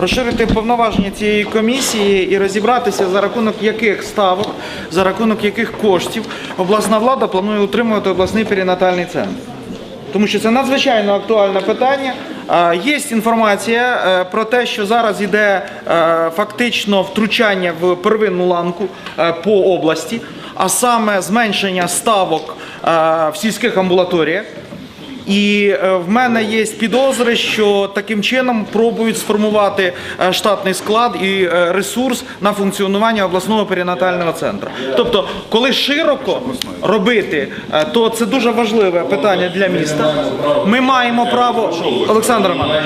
розширити повноваження цієї комісії і розібратися за рахунок яких ставок, за рахунок яких коштів обласна влада планує утримувати обласний перинатальний центр. Тому що це надзвичайно актуальне питання. Є інформація е, про те, що зараз йде е, фактично втручання в первинну ланку е, по області, а саме зменшення ставок в сільських амбулаторіях. І е, в мене є підозри, що таким чином пробують сформувати е, штатний склад і е, ресурс на функціонування обласного перинатального центру. Тобто, коли широко робити, то це дуже важливе питання для міста. Ми маємо право, Олександр Романович,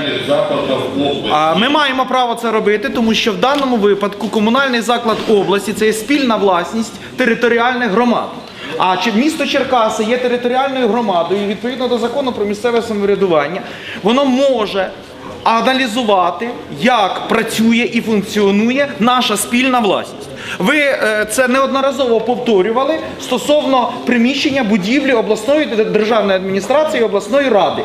Ми маємо право це робити, тому що в даному випадку комунальний заклад області це є спільна власність територіальних громад. А місто Черкаси є територіальною громадою, і відповідно до закону про місцеве самоврядування, воно може аналізувати, як працює і функціонує наша спільна власність. Ви е, це неодноразово повторювали стосовно приміщення будівлі обласної державної адміністрації обласної ради.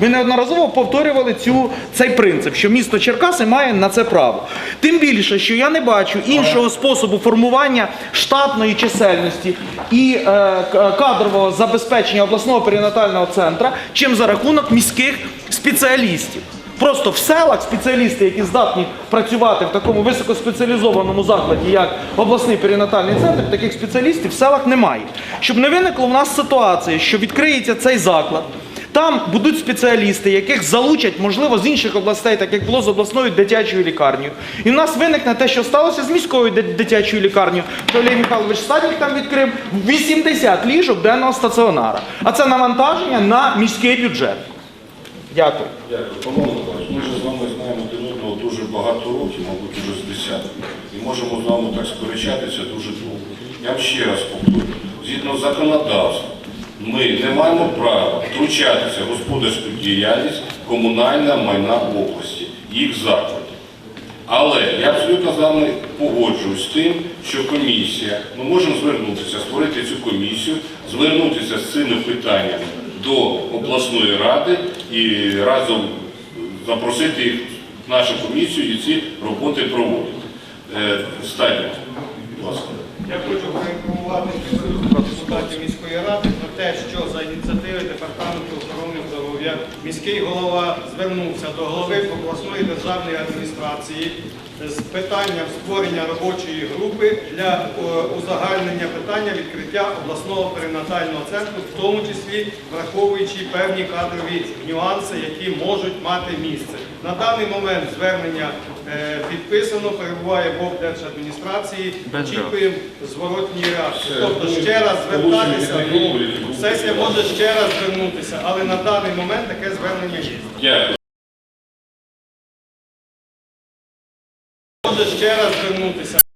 Ви неодноразово повторювали цю, цей принцип, що місто Черкаси має на це право. Тим більше, що я не бачу іншого способу формування штатної чисельності і е, кадрового забезпечення обласного перинатального центру, чим за рахунок міських спеціалістів. Просто в селах спеціалісти, які здатні працювати в такому високоспеціалізованому закладі, як обласний перинатальний центр, таких спеціалістів в селах немає. Щоб не виникло в нас ситуації, що відкриється цей заклад. Там будуть спеціалісти, яких залучать, можливо, з інших областей, так як було з обласною дитячою лікарнею. І в нас виникне те, що сталося з міською дитячою лікарнею. Олексій Михайлович Стадник там відкрив 80 ліжок денного стаціонара. А це навантаження на міський бюджет. Дякую. Дякую. Павло ми ж з вами знаємо один одного дуже багато років, мабуть, уже з десяток. І можемо з вами так сперечатися дуже довго. Я вам ще раз повторю, згідно законодавства, ми не маємо права втручатися в господарську діяльність комунального майна області, їх закладів. Але я абсолютно з вами погоджуюсь з тим, що комісія, ми можемо звернутися, створити цю комісію, звернутися з цими питаннями до обласної ради і разом запросити їх в нашу комісію і ці роботи проводити. Е, Стадія, будь ласка. Я хочу проінформувати депутатів міської ради те, що за ініціативи департаменту охорони здоров'я міський голова звернувся до голови обласної державної адміністрації з питанням створення робочої групи для е, узагальнення питання відкриття обласного перинатального центру, в тому числі враховуючи певні кадрові нюанси, які можуть мати місце. На даний момент звернення е, підписано, перебуває в облдержадміністрації. Очікуємо зворотній реакції. Тобто ще раз звертатися, сесія може ще раз звернутися, але на даний момент таке звернення є. Може ще раз звернутися.